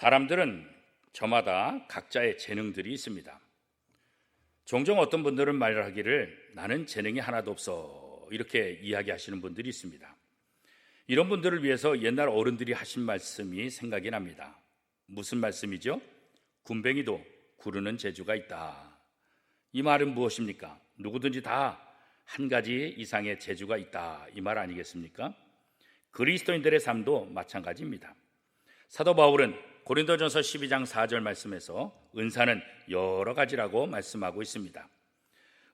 사람들은 저마다 각자의 재능들이 있습니다. 종종 어떤 분들은 말을 하기를 나는 재능이 하나도 없어 이렇게 이야기하시는 분들이 있습니다. 이런 분들을 위해서 옛날 어른들이 하신 말씀이 생각이 납니다. 무슨 말씀이죠? 군뱅이도 구르는 재주가 있다. 이 말은 무엇입니까? 누구든지 다 한 가지 이상의 재주가 있다. 이 말 아니겠습니까? 그리스도인들의 삶도 마찬가지입니다. 사도 바울은 고린도전서 12장 4절 말씀에서 은사는 여러 가지라고 말씀하고 있습니다.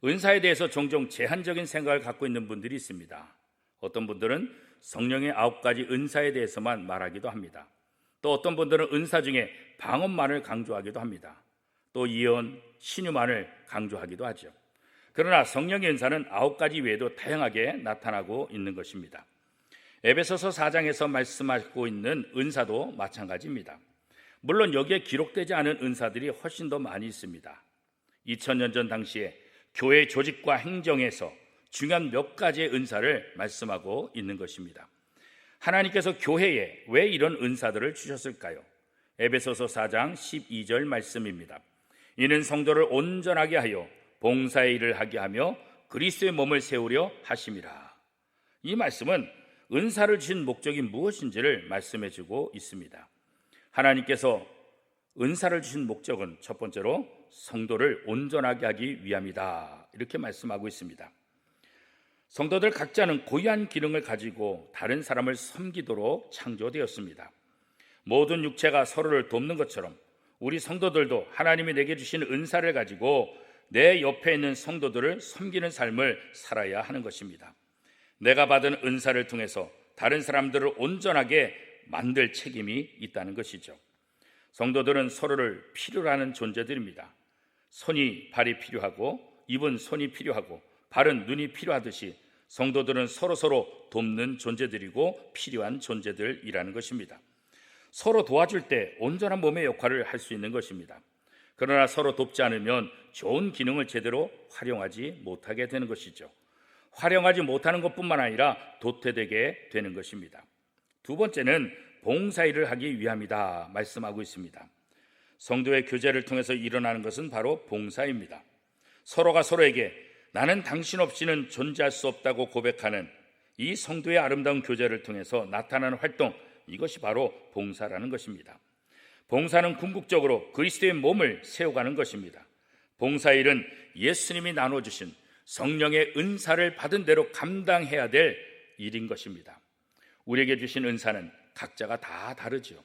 은사에 대해서 종종 제한적인 생각을 갖고 있는 분들이 있습니다. 어떤 분들은 성령의 아홉 가지 은사에 대해서만 말하기도 합니다. 또 어떤 분들은 은사 중에 방언만을 강조하기도 합니다. 또 예언, 신유만을 강조하기도 하죠. 그러나 성령의 은사는 아홉 가지 외에도 다양하게 나타나고 있는 것입니다. 에베소서 4장에서 말씀하고 있는 은사도 마찬가지입니다. 물론 여기에 기록되지 않은 은사들이 훨씬 더 많이 있습니다. 2000년 전 당시에 교회 조직과 행정에서 중요한 몇 가지의 은사를 말씀하고 있는 것입니다. 하나님께서 교회에 왜 이런 은사들을 주셨을까요? 에베소서 4장 12절 말씀입니다. 이는 성도를 온전하게 하여 봉사의 일을 하게 하며 그리스도의 몸을 세우려 하심이라. 이 말씀은 은사를 주신 목적이 무엇인지를 말씀해 주고 있습니다. 하나님께서 은사를 주신 목적은 첫 번째로 성도를 온전하게 하기 위함이다. 이렇게 말씀하고 있습니다. 성도들 각자는 고유한 기능을 가지고 다른 사람을 섬기도록 창조되었습니다. 모든 육체가 서로를 돕는 것처럼 우리 성도들도 하나님이 내게 주신 은사를 가지고 내 옆에 있는 성도들을 섬기는 삶을 살아야 하는 것입니다. 내가 받은 은사를 통해서 다른 사람들을 온전하게 만들 책임이 있다는 것이죠. 성도들은 서로를 필요로 하는 존재들입니다. 손이 발이 필요하고 입은 손이 필요하고 발은 눈이 필요하듯이 성도들은 서로서로 돕는 존재들이고 필요한 존재들이라는 것입니다. 서로 도와줄 때 온전한 몸의 역할을 할 수 있는 것입니다. 그러나 서로 돕지 않으면 좋은 기능을 제대로 활용하지 못하게 되는 것이죠. 활용하지 못하는 것뿐만 아니라 도태되게 되는 것입니다. 두 번째는 봉사일을 하기 위함이다 말씀하고 있습니다. 성도의 교제를 통해서 일어나는 것은 바로 봉사입니다. 서로가 서로에게 나는 당신 없이는 존재할 수 없다고 고백하는 이 성도의 아름다운 교제를 통해서 나타나는 활동 이것이 바로 봉사라는 것입니다. 봉사는 궁극적으로 그리스도의 몸을 세워가는 것입니다. 봉사일은 예수님이 나눠주신 성령의 은사를 받은 대로 감당해야 될 일인 것입니다. 우리에게 주신 은사는 각자가 다 다르죠.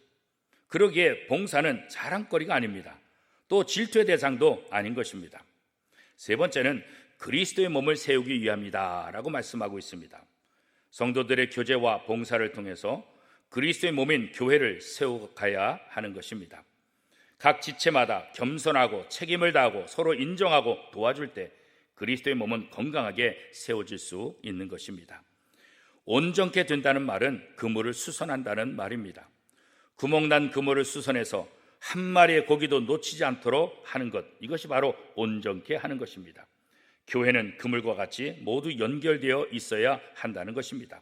그러기에 봉사는 자랑거리가 아닙니다. 또 질투의 대상도 아닌 것입니다. 세 번째는 그리스도의 몸을 세우기 위함이다라고 말씀하고 있습니다. 성도들의 교제와 봉사를 통해서 그리스도의 몸인 교회를 세워가야 하는 것입니다. 각 지체마다 겸손하고 책임을 다하고 서로 인정하고 도와줄 때 그리스도의 몸은 건강하게 세워질 수 있는 것입니다. 온전케 된다는 말은 그물을 수선한다는 말입니다. 구멍난 그물을 수선해서 한 마리의 고기도 놓치지 않도록 하는 것 이것이 바로 온전케 하는 것입니다. 교회는 그물과 같이 모두 연결되어 있어야 한다는 것입니다.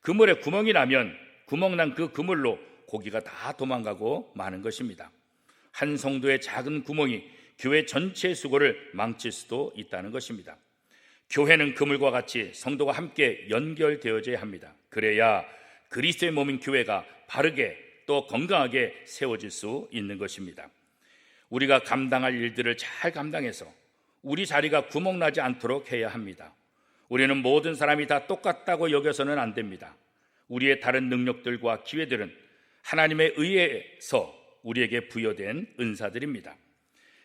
그물에 구멍이 나면 구멍난 그 그물로 고기가 다 도망가고 마는 것입니다. 한 성도의 작은 구멍이 교회 전체의 수고를 망칠 수도 있다는 것입니다. 교회는 그물과 같이 성도가 함께 연결되어져야 합니다. 그래야 그리스도의 몸인 교회가 바르게 또 건강하게 세워질 수 있는 것입니다. 우리가 감당할 일들을 잘 감당해서 우리 자리가 구멍나지 않도록 해야 합니다. 우리는 모든 사람이 다 똑같다고 여겨서는 안 됩니다. 우리의 다른 능력들과 기회들은 하나님의 의해서 우리에게 부여된 은사들입니다.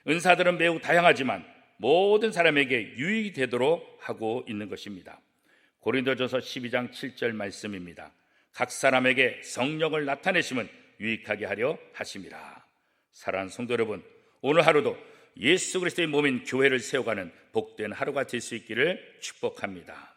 은사들은 매우 다양하지만 모든 사람에게 유익이 되도록 하고 있는 것입니다. 고린도전서 12장 7절 말씀입니다. 각 사람에게 성령을 나타내심은 유익하게 하려 하심이라. 사랑하는 성도 여러분, 오늘 하루도 예수 그리스도의 몸인 교회를 세워가는 복된 하루가 될 수 있기를 축복합니다.